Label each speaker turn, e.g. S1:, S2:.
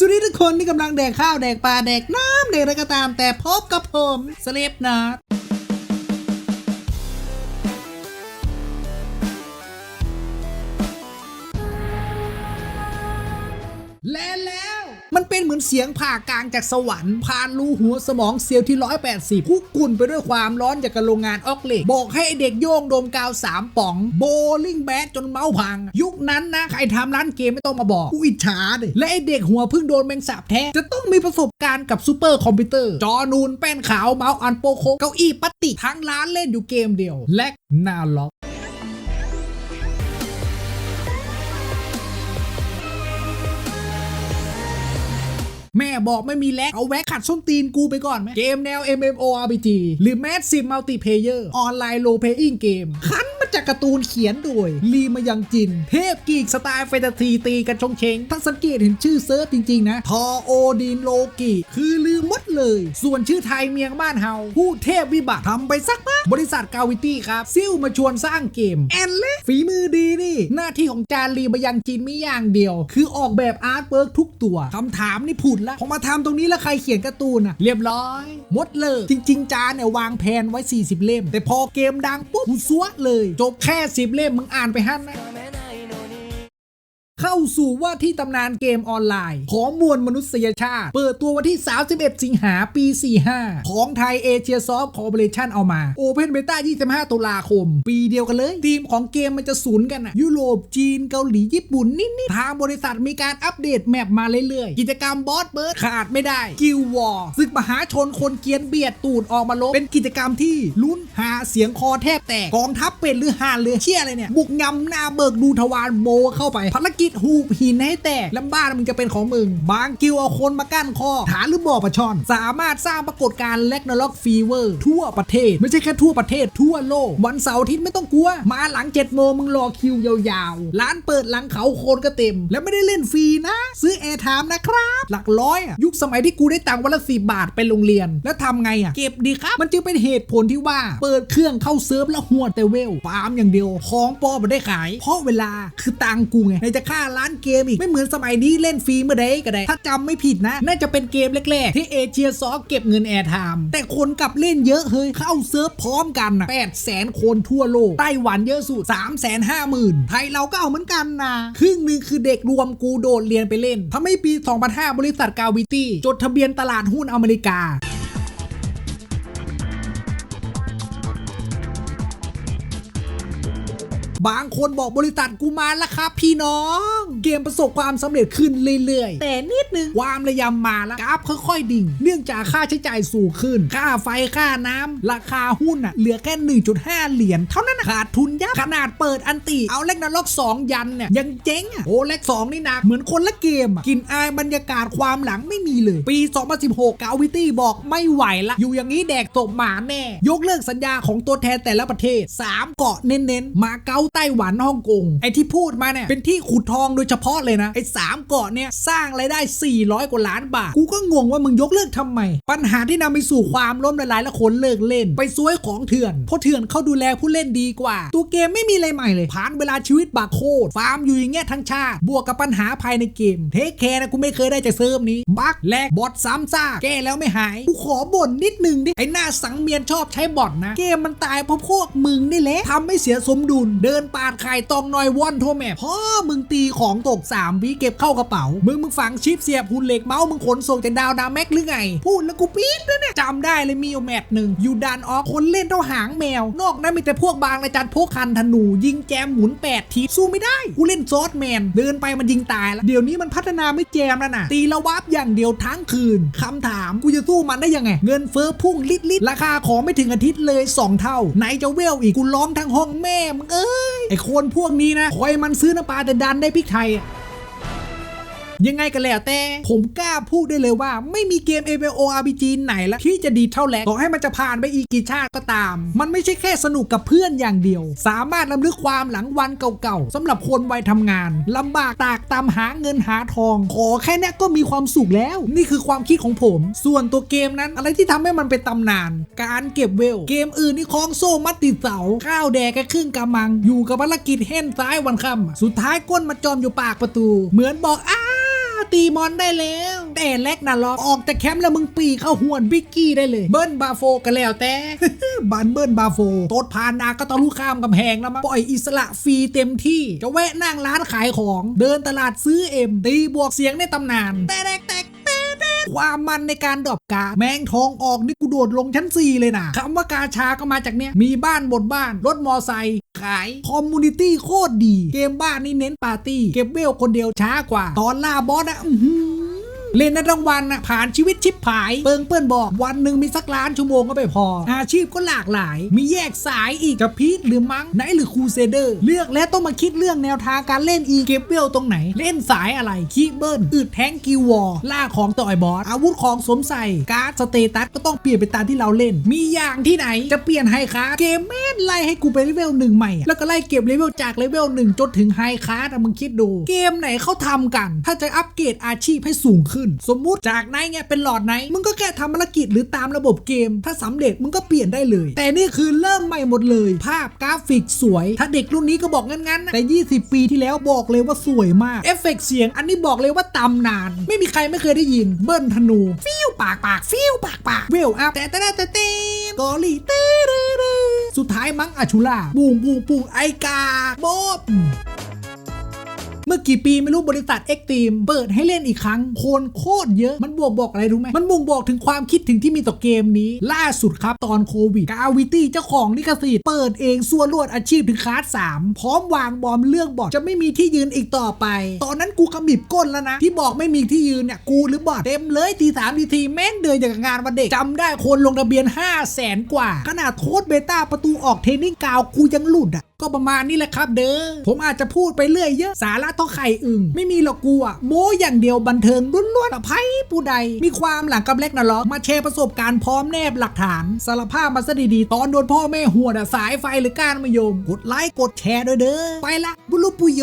S1: สวัสดีทุกคนที่กำลังแดกข้าวแดกปลาแดกน้ำแดกอะไรก็ตาม แต่พบกับผมสเลปนะและแล้ว มันเป็นเหมือนเสียงผ่ากลางจากสวรรค์ผ่านรูหัวสมองเซลล์ที่ 180คุกกุ่นไปด้วยความร้อนจากการโรงงานออกเหล็กบอกให้เด็กโยงโดมกาว 3ป๋อง โบลิ่งแบดจนเมาส์พัง ยุคนั้นนะ ใครทำร้านเกมไม่ต้องมาบอกกูอิจฉาเลยและไอเด็กหัวพิ่งโดนแมงสาบแท้ จะต้องมีประสบการณ์กับซูเปอร์คอมพิวเตอร์ จอนูนแป้นขาวเมาส์อันโปโคเก้าอี้ปลาสติทั้งร้านเล่นอยู่เกมเดียว และนาล็อก แม่บอกไม่มีแลกเอาแวะขัดส้นตีนกูไปก่อนไหมเกมแนว MMORPG หรือแมทซีมมัลติเพเยอร์ออนไลน์ Role Playing Game คันม จากการ์ตูนเขียนโดยลีมายังจิน เทพกีกสไตล์แฟนตาซีตีกันชงเชงถ้าสังเกตเห็นชื่อเซิร์ฟจริง ๆ นะ ทอโอดินโลกิคือลืมหมดเลย ส่วนชื่อไทยเมียงบ้านเฮาผู้เทพวิบัติทำไปสักพักบริษัทกาวิตี้ครับ ซิ่วมาชวนสร้างเกม แอนเล่ฝีมือดีนี่ หน้าที่ของจานลีมายังจินไม่อย่างเดียว คือออกแบบอาร์ตเวิร์กทุกตัวคำถามนี่ผุดละพอมาทำตรงนี้แล้วใครเขียนการ์ตูนอะเรียบร้อยหมดเลยจริง ๆ จานเนี่ยวางแผนไว้ 40 เล่ม แต่พอเกมดังปุ๊บซัวเลยจบแค่สิบเล่มมึงอ่านไปหั่นนะาสู่ว่าที่ตำนานเกมออนไลน์ ของมวลมนุษยชาติ เปิดตัววันที่ 31 สิงหาปี 45 ของไทยเอเชียซอฟต์คอร์ปอเรชันเอามา Open Beta 25 ตุลาคม ปีเดียวกันเลย ทีมของเกมมันจะศูนย์กันอะยุโรปจีนเกาหลีญี่ปุ่นนิดๆทางบริษัทมีการอัปเดตแมปมาเรื่อยๆ กิจกรรมบอสเบิร์ดขาดไม่ได้กิลวอร์ศึกมหาชนคนเกียนเบียดตูดออกมาลบเป็นกิจกรรมที่ลุ้นหาเสียงคอแทบแตกกองทัพเป็ดหรือห่านเรือเชี่ยอะไรเนี่ยบุกยำหน้าเบิกดูทวารโบเข้าไปภารกิจหบหินให้แตกแลำบ้านมึงจะเป็นของมึง บางกิวเอาคนมากั้นคอฐานหรือบ่อปลาช่อน สามารถสร้างปรากฏการณ์แลกนาล็อกฟีเวอร์ ทั่วประเทศ ไม่ใช่แค่ทั่วประเทศ ทั่วโลก วันเสาร์อาทิตย์ไม่ต้องกลัว มาหลัง7จ็ดโมงมึงรอคิวยาวๆ ร้านเปิดหลังเขาโคนก็เต็ม และไม่ได้เล่นฟรีนะ ซื้อแอร์ไทม์นะครับ หลักร้อยอะยุคสมัยที่กูได้ตังค์วันละสิบาทไปโรงเรียน แล้วทำไงอะเก็บดีครับมันจึงเป็นเหตุผลที่ว่าเปิดเครื่องเข้าเซิร์ฟแล้วหัวแต่เวลฟาร์มอย่างเดียวของปลอมไมาได้ขาย เพราะเวลาคือตังค์กูไงในจะค่าร้านเกมอีก ไม่เหมือนสมัยนี้เล่นฟรีเมื่อใดก็ได้ ถ้าจำไม่ผิดนะ น่าจะเป็นเกมแรกๆ ที่เอเชียซอฟเก็บเงินแอร์ไทม์แต่คนกลับเล่นเยอะเฮ้ย เข้าเซิร์ฟพร้อมกันนะ8แสนคนทั่วโลก ไต้หวันเยอะสุด3 5 0 0 0 0ไทยเราก็เอาเหมือนกันนะครึ่งหนึ่งคือเด็กรวมกูโดดเรียนไปเล่นทำให้ปี 2005 บริษัทกาวิตี้จดทะเบียนตลาดหุ้นอเมริกา บางคนบอกบริษัทกูมาแล้วครับ พี่น้อง เกมประสบความสำเร็จขึ้นเรื่อยๆ แต่นิดนึงความระยำมาแล้วกราฟค่อยๆ ดิ่ง เนื่องจากค่าใช้จ่ายสูงขึ้น ค่าไฟค่าน้ำราคาหุ้นอะเหลือแค่ 1.5 เหรียญเท่านั้นนะขาดทุนยับขนาดเปิดอันติเอาเล็กนาล็อก2 ยันเนี่ยยังเจ๊งอะโอ้เล็ก2นี่หนักเหมือนคนละเกมอะกินอายบรรยากาศความหลังไม่มีเลย ปี 2016กาวิตี้บอกไม่ไหวละ อยู่อย่างนี้แดกตบหมาแน่ ยกเลิกสัญญาของตัวแทนแต่ละประเทศ 3 เกาะเน้นๆมาเก๊าไต้หวันฮ่องกงไอที่พูดมาเนี่ยเป็นที่ขุดทองโดยเฉพาะเลยนะไอสามเกาะเนี่ยสร้างรายได้ 400 กว่าล้านบาท กูก็งงว่ามึงยกเลิกทำไม ปัญหาที่นำไปสู่ความล้มละลายและคนเลิกเล่น ไปซวยของเถื่อน เพราะเถื่อนเขาดูแลผู้เล่นดีกว่า ตัวเกมไม่มีอะไรใหม่เลย ผ่านเวลาชีวิตบากโคตรฟาร์มอยู่อย่างเงี้ยทั้งชาติ บวกกับปัญหาภายในเกม เทคแคร์นะกูไม่เคยได้จากเซิร์ฟนี้บั๊กแลกบอทซ้ำซากแก้แล้วไม่หาย กูขอบ่นนิดนึงดิไอหน้าสังเมียนชอบใช้บอทนะ เกมมันตายเพราะพวกมึงนี่แหละทำให้เสียสมดุลเดินนปาดไข่ตองนอยว่อนทั่วแมพพ่อมึงตีของตก3วิเก็บเข้ากระเป๋า มึงมึงฝังชิปเสียบหุ่นเหล็กเมาส์มึงขนส่งจากดาวดาแม็กหรือไง พูดแล้วกูปี๊ดนะเนี่ยจำได้เลยมีอยู่แมตช์หนึ่งอยู่ดันออกคนเล่นเท่าหางแมว นอกนั้นมีแต่พวกบางระจันพวกคันธนู ยิงแจมหมุนแปดทีสู้ไม่ได้ กูเล่นซอสแมน เดินไปมันยิงตายแล้ว เดี๋ยวนี้มันพัฒนาไม่แจมแล้วนะตีละวับอย่างเดียวทั้งคืนคำถามกูจะสู้มันได้ยังไง เงินเฟ้อพุ่งลิดลิดราคาของไม่ถึงอาทิตย์เลยสองเท่า ไหนจะเวลอีกกูร้องทั้งห้องแม่มึงเอ้ยไอคนพวกนี้นะคอยมันซื้อน้ำปลาแต่ดันได้พริกไทย ยังไงก็แล้วแต่ ผมกล้าพูดได้เลยว่า ไม่มีเกม MMORPG ไหนละที่จะดีเท่าแลกต่อให้มันจะผ่านไปอีกกี่ชาติก็ตาม มันไม่ใช่แค่สนุกกับเพื่อนอย่างเดียว สามารถลำลึกความหลังวันเก่าๆสำหรับคนวัยทำงานลำบากตากตามหาเงินหาทอง ขอแค่นี้ก็มีความสุขแล้ว นี่คือความคิดของผม ส่วนตัวเกมนั้นอะไรที่ทำให้มันเป็นตำนาน การเก็บเวล เกมอื่นนี่คล้องโซ่มัดติดเสาข้าวแดกแค่ครึ่งกำมัง อยู่กับภารกิจเฮ่นซ้ายวันค่ำสุดท้ายก้นมาจอมอยู่ปากประตู เหมือนบอกอ้า ตีมอนได้แล้ว แต่แลกนาล็อกออกจากแคมป์แล้วมึงปีเข้าหวนบิกกี้ได้เลย เบิ้ลบาโฟกันแล้วแต่บันเบิ้ลบาโฟโตดพานนาก็ต้องลุกข้ามกำแพงแล้วมั้งปล่อยอิสระฟรีเต็มที่ จะแวะนั่งร้านขายของเดินตลาดซื้อเอ็มตีบวกเสียงในตำนานแต่แตกแตกความมันในการดรอปกา แมงทองออกนี่กูโดดลงชั้น 4 เลยนะคำว่ากาชาก็มาจากเนี้ยมีบ้านบนบ้าน รถมอไซค์ ขาย คอมมูนิตี้โคตรดี เกมบ้านนี่เน้นปาร์ตี้ เก็บเวลคนเดียวช้ากว่า ตอนล่าบอสอะอื เล่นในรางวัลนะผ่านชีวิตชิบหาย เปิงเปิ้นบอกวันหนึ่งมีสักล้านชั่วโมงก็ไม่พอ อาชีพก็หลากหลาย มีแยกสายอีกจะพีทหรือมังไหนหรือครูเซเดอร์ เลือกแล้วต้องมาคิดเรื่องแนวทางการเล่นอีเก็บเวลตรงไหน เล่นสายอะไรคีเบิลอึดแทงกิววอร์ล่าของต่อยบอสอาวุธของสวมใส่การ์ดสเตตัสก็ต้องเปลี่ยนไปตามที่เราเล่น มีอย่างที่ไหนจะเปลี่ยนไฮคาร์ดเกมแม่นไล่ให้กูไปเลเวลหนึ่งใหม่แล้วก็ไล่เก็บเลเวลจากเลเวลหนึ่งจนถึงไฮคาร์ดอะมึงคิดดู เกมไหนเขาทำกัน ถ้าจะอัปเกรดอาชีพให้สูงขึ้นสมมุติจากไนเนี่ยเป็นหลอดไนมึงก็แค่ทำภารกิจหรือตามระบบเกม ถ้าสำเร็จมึงก็เปลี่ยนได้เลย แต่นี่คือเริ่มใหม่หมดเลย ภาพกราฟิกสวย ถ้าเด็กรุ่นนี้ก็บอกงั้นๆนะแต่ 20 ปีที่แล้วบอกเลยว่าสวยมากเอฟเฟกต์เสียง อันนี้บอกเลยว่าตำนาน ไม่มีใครไม่เคยได้ยินเบิ้ลธนูฟิวปากปากฟิวปากปากเวลอัพแต่แต่แต่แต่กอลีเต้สุดท้ายมั้งอาชูล่าบูงบูงบูงไอกาโบบ เมื่อกี่ปีไม่รู้บริษัทเอ็กตีมเปิดให้เล่นอีกครั้ง คนโคตรเยอะมันบวกบอกอะไรรู้ไหมมันบ่งบอกถึงความคิดถึงที่มีต่อเกมนี้ ล่าสุดครับตอนโควิดกาวิตี้เจ้าของลิขสิทธิ์เปิดเองส่วนรวดอาชีพถึงคลาส3พร้อมวางบอมเรื่องบอทจะไม่มีที่ยืนอีกต่อไป ตอนนั้นกูขมิบก้นแล้วนะ ที่บอกไม่มีที่ยืนเนี่ยกูหรือบอทเต็มเลยทีสามทีทีแม่งเดินอย่างกับงานวันเด็กจำได้คนลงทะเบียน 5 0 0แสนกว่าขนาดโค้ดเบต้าประตูออกเทนนิ่งกาวกูยังหลุดอะ ก็ประมาณนี้แหละครับเด้อ ผมอาจจะพูดไปเรื่อยเยอะสาระต้อไข่อึ่งไม่มีหรอกกูอะโม้อย่างเดียวบันเทิงล้วนๆอภัยผู้ใด มีความหลังกับเล็กนะล็อมาแชร์ประสบการณ์พร้อมแนบหลักฐานสารภาพมาซะดีๆ ตอนโดนพ่อแม่หัวดอะสายไฟหรือการมายม กดไลค์กดแชร์ด้วยเด้อไปละบุรุษปุยโย